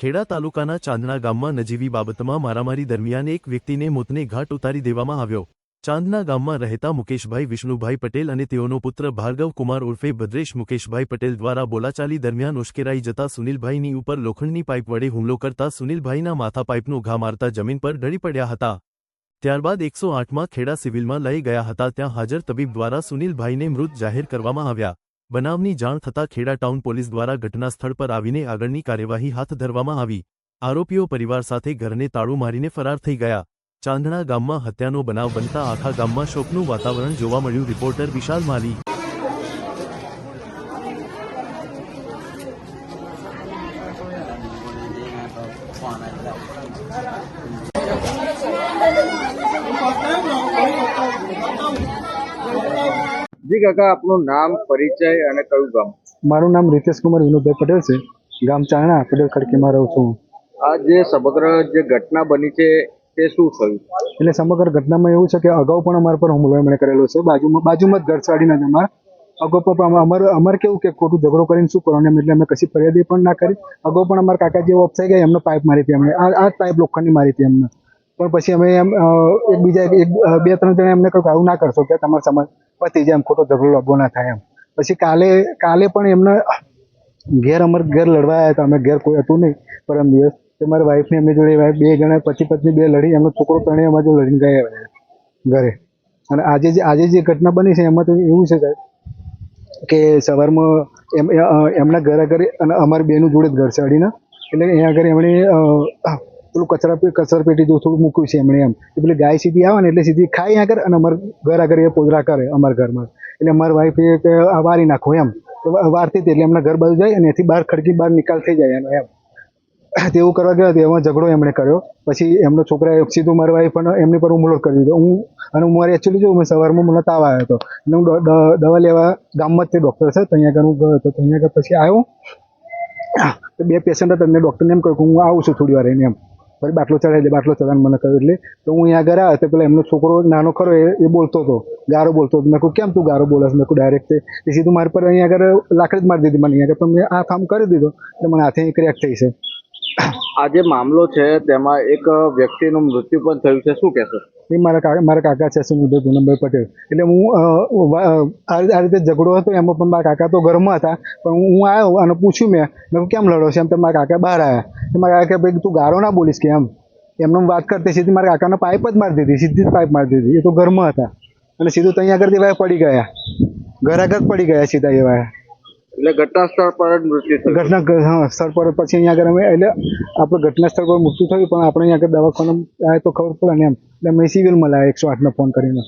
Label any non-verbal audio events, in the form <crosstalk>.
ખેડા તાલુકાના ચાંદણા ગામમાં નજીવી બાબતમાં મારામારી દરમિયાન એક વ્યક્તિને મોતને ઘાટ ઉતારી દેવામાં આવ્યો. ચાંદના ગામમાં રહેતા મુકેશભાઈ વિષ્ણુભાઈ પટેલ અને તેઓનો પુત્ર ભાર્ગવ કુમાર ઉર્ફે ભદ્રેશ મુકેશભાઈ પટેલ દ્વારા બોલાચાલી દરમિયાન ઉશ્કેરાઈ જતા સુનિલભાઈની ઉપર લોખંડની પાઇપ વડે હુમલો કરતા સુનિલભાઈના માથા પાઇપનો ઘા મારતા જમીન પર ઢળી પડ્યા હતા. ત્યારબાદ એકસો આઠમાં ખેડા સિવિલમાં લઈ ગયા હતા, ત્યાં હાજર તબીબ દ્વારા સુનિલભાઈને મૃત જાહેર કરવામાં આવ્યા. બનાવની જાણ થતાં ખેડા ટાઉન પોલીસ દ્વારા ઘટના સ્થળ પર આવીને આગળની કાર્યવાહી હાથ ધરવામાં આવી. આરોપીઓ પરિવાર સાથે ઘરને તાળું મારીને ફરાર થઈ ગયા. ચાંદણા ગામમાં હત્યાનો બનાવ બનતા આખા ગામમાં શોકનું વાતાવરણ જોવા મળ્યું, રિપોર્ટર વિશાલ માલી. જી કાકા આપનું નામ પરિચય અને કયું ગામ? મારું નામ રીતેશ કુમાર વિનોદભાઈ પટેલ છે. ગામ ચાણા પટેલ ખડકીમાં રહું છું. આ જે સમગ્ર જે ઘટના બની છે તે શું થયું? એટલે સમગ્ર ઘટનામાં એવું છે કે અગાઉ પણ અમારા પર હુમલો એમણે કરેલો છે. બાજુમાં બાજુમાં જ ઘર સાડીના જ અમારા. અગાઉ પણ અમારે અમારે કેવું કે ખોટું ઝઘડો કરીને શું કરવાનું એટલે અમે કશી ફરિયાદી પણ ના કરી. અગાઉ પણ અમારા કાકા જે ઓફ થઈ ગયા એમને પાઇપ મારી હતી અમને. આ પાઇપ લોખંડની મારી હતી એમને પણ પછી અમે એમ એકબીજા એક બે ત્રણ જણા એમને કહ્યું કે આવું ના કરશો કે તમારે સમાજ પતી જાય એમ ખોટો ઝઘડો લાગવો ના થાય એમ. પછી કાલે કાલે પણ એમને ઘેર અમાર ઘેર લડવા આવ્યા હતા. અમે ઘેર કોઈ હતું નહીં. પરમ દિવસ તો મારી વાઈફની એમની જોડે બે જણા પતિ પત્ની બે લડી. એમનો છોકરો ત્રણેય અમારી જોડે લડીને ગયા ઘરે. અને આજે જે આજે જે ઘટના બની છે એમાં તો એવું છે સાહેબ કે સવારમાં એમ એમના ઘર આગળ અને અમારી બેનું જોડે જ ઘર છે અડીને. એટલે અહીંયા આગળ એમણે પેલું કચરા કચરપેટી કચરા પેટી જેવું થોડું મૂક્યું છે એમણે એમ. એ પેલી ગાય સીધી આવે ને એટલે સીધી ખાઈ આગળ અને અમાર ઘર આગળ એ પોદરા કરે અમારા ઘરમાં. એટલે અમારા વાઈફ એ વારી નાખો, એમ. વારતી હતી એટલે એમના ઘર બાજુ જાય અને એથી બહાર ખડકી બહાર નિકાલ થઈ જાય એનો, એમ. <coughs> તેવું કરવા ગયા તો એમાં ઝઘડો એમણે કર્યો. પછી એમનો છોકરાએ સીધું મારી વાઈફ પણ એમની પર હુમલો કરી દીધો. હું અને હું મારે એકચ્યુઅલી જો મેં સવારમાં મને તાવ આવ્યો હતો. અને હું દવા લેવા ગામમાં જ તે ડૉક્ટર છે. ત્યાં આગળ હું ગયો હતો. ત્યાં આગળ પછી આવ્યો. <coughs> બે પેશન્ટ હતા. એમને ડૉક્ટરને એમ કહ્યું કે હું આવું છું થોડી વાર એને એમ. પછી બાટલો ચડાવી દે બાટલો ચડાવીને મને કહ્યું એટલે. તો હું અહીંયા આગળ આવ્યો તો પેલા એમનો છોકરો નાનો ખરો એ એ બોલતો હતો. ગારો બોલતો હતો. મેં કહું કેમ તું ગારો બોલસ મેં કહું ડાયરેક્ટ એ સીધું મારી પર અહીંયા આગળ લાકડી જ મારી દીધી મને. અહીંયા આગળ મેં આ કામ કરી દીધો. એટલે મને હાથે ક્રેક થઈ છે. આ જે મામલો છે, તેમાં એક વ્યક્તિનું મૃત્યુ પણ થયું છે. શું કહેશો? એ મારા કાકા મારા કાકા છે, સુનિલભાઈ પૂનમભાઈ પટેલ. એટલે હું આ રીતે ઝઘડો હતો, એમાં પણ મારા કાકા તો ઘરમાં હતા. પણ હું હું આવ્યો અને પૂછ્યું મેં મેં કેમ લડો છે? એમ તો મારા કાકા બહાર આવ્યા. તો મારા કાકા ભાઈ, તું ગારો ના બોલીશ કે એમ? એમને વાત કરતી, સીધી મારા કાકાને પાઇપ જ મારી દીધી, સીધી જ પાઇપ મારી દીધી. એ તો ઘરમાં હતા. અને સીધું ત્યાં આગળથી વાય પડી ગયા. ઘર આગળ પડી ગયા સીધા એવા એટલે ઘટના સ્થળ પર જ મૃત્યુ થયું. ઘટના સ્થળ પર પછી અહીંયા આગળ અમે એટલે આપણે ઘટના સ્થળ પર મૃત્યુ થયું, પણ આપણે અહીંયા આગળ દવાખાના આવે તો ખબર પડે ને એમ. એટલે અમે સિવિલમાં લાવ્યા એકસો આઠનો ફોન કરીને.